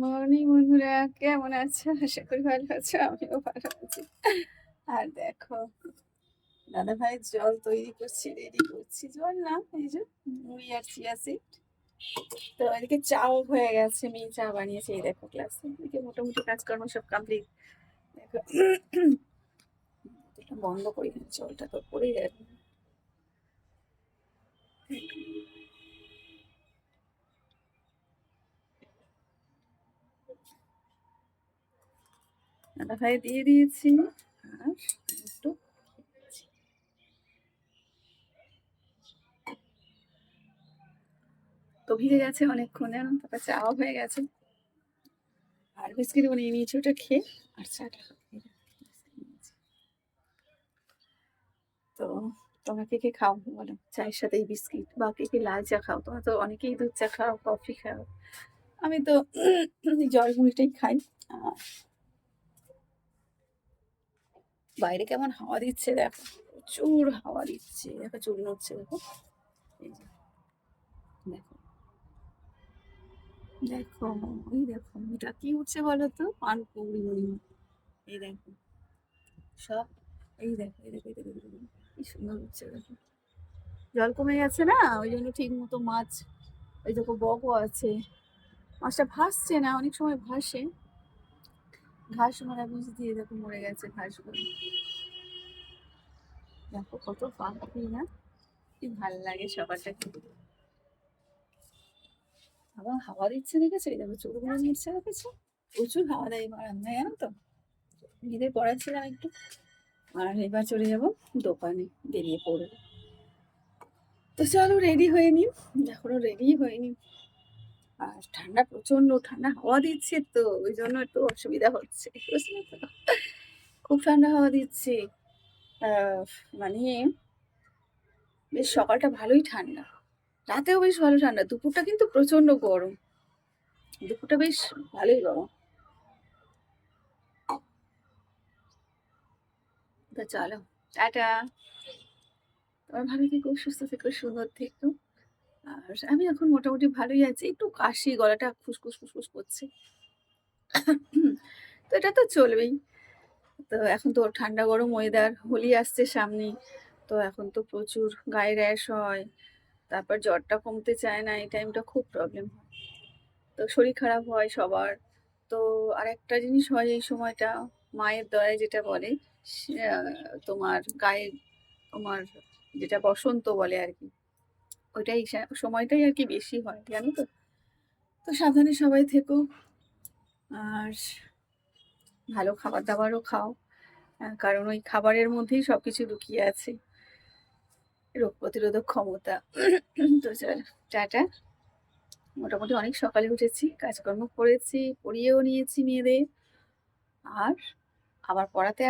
Morning বন্ধুরা, কেমন আছো? আশা করি ভালো আছো, আমিও ভালো আছি। আর দেখো দাদা ভাই জল তৈরি করছি রেডি করছি। জল না, এই যে মুড়ি আর চিয়া সিড তো এদিকে চাও হয়ে গেছে, মেয়ে চা বানিয়েছে, এই দেখো ক্লাসে এদিকে মোটামুটি কাজকর্ম সব কমপ্লিট দেখো, বন্ধ করি জলটা তো পড়েই যাবে দাদা ভাই দিয়ে দিয়েছি। আর একটু তো ভিজে গেছে অনেকক্ষণ, জানো? তারপর চাও হয়ে গেছে। আর বিস্কিট বানিয়ে নিয়েছি, ওটা খেয়ে। আর চাটা। তো তোমরা কে কে খাও বলো? চায়ের সাথে বিস্কিট বা কে কে লাল চা খাও? তোমরা তো অনেকেই দুধ চা খাও, কফি খাও। আমি তো জল মুড়িটাই খাই। আর বাইরে কেমন হাওয়া দিচ্ছে দেখো প্রচুর হাওয়া দিচ্ছে দেখো চুল নড়ছে দেখো। এই দেখো। দেখো ওই দেখো এটা কি উঠছে বলো তো? দেখো সব এই দেখো দেখো এই দেখো, এই দেখো, এই দেখো। কি সুন্দর উঠছে দেখো। জল কমে গেছে না? ওই জন্য ঠিক মতো মাছ ওই দেখো বকও আছে। মাছটা ভাসছে না অনেক সময় ভাসে। ঘাস মারা বুঝ দিয়ে দেখো মরে গেছে ঘাসগুলো দেখো, কত পাখি না? কি ভালো লাগে সকালটা আবার হাওয়া দিচ্ছে এই দেখো চোখগুলো নিচ্ছে দেখেছ? প্রচুর হাওয়া দেয় বারান্দায় জানো তো? ঈদের পড়াচ্ছিলাম একটু। আর এবার চলে যাব দোকানে, বেরিয়ে পড়বে। তো চলো রেডি হয়ে নিই। এখনও রেডি হয়নি আর ঠান্ডা প্রচণ্ড ঠান্ডা হাওয়া দিচ্ছে তো, ওই জন্য একটু অসুবিধা হচ্ছে। বুঝলে তো? খুব ঠান্ডা হাওয়া দিচ্ছে। মানে বেশ সকালটা ভালোই ঠান্ডা। রাতেও বেশ ভালো ঠান্ডা। দুপুরটা কিন্তু প্রচণ্ড গরম। দুপুরটা বেশ ভালোই গরম। তো চলো, টাটা। তোমার ভালো থেকো, সুস্থ থেকো, সুন্দর থেকো। আর আমি এখন মোটামুটি ভালোই আছি। একটু কাশি, গলাটা খুসখুস ফুসফুস করছে। তো এটা তো চলবেই। তো এখন তো ঠান্ডা গরম ওয়েদার হোলি আসছে সামনে। তো এখন তো প্রচুর গায়ে র্যাশ হয়। তারপর জ্বরটা কমতে চায় না, এই টাইমটা খুব প্রবলেম হয়। তো শরীর খারাপ হয় সবার। তো আর একটা জিনিস হয় এই সময়টা, মায়ের দয়ায় যেটা বলে তোমার গায়ে, তোমার যেটা বসন্ত বলে আর কি। ওইটাই সময়টাই আর কি বেশি হয়, জানো তো? তো সাবধানে সবাই থেকো। আর ভালো খাবার দাবারও খাও কারণ ওই খাবারের মধ্যেই সবকিছু লুকিয়ে আছে। রোগ প্রতিরোধক ক্ষমতা। তো চল, টাটা। মোটামুটি অনেক সকালে উঠেছি, কাজকর্ম করেছি, পড়িয়েও নিয়েছি মেয়েদের। আর আবার পড়াতে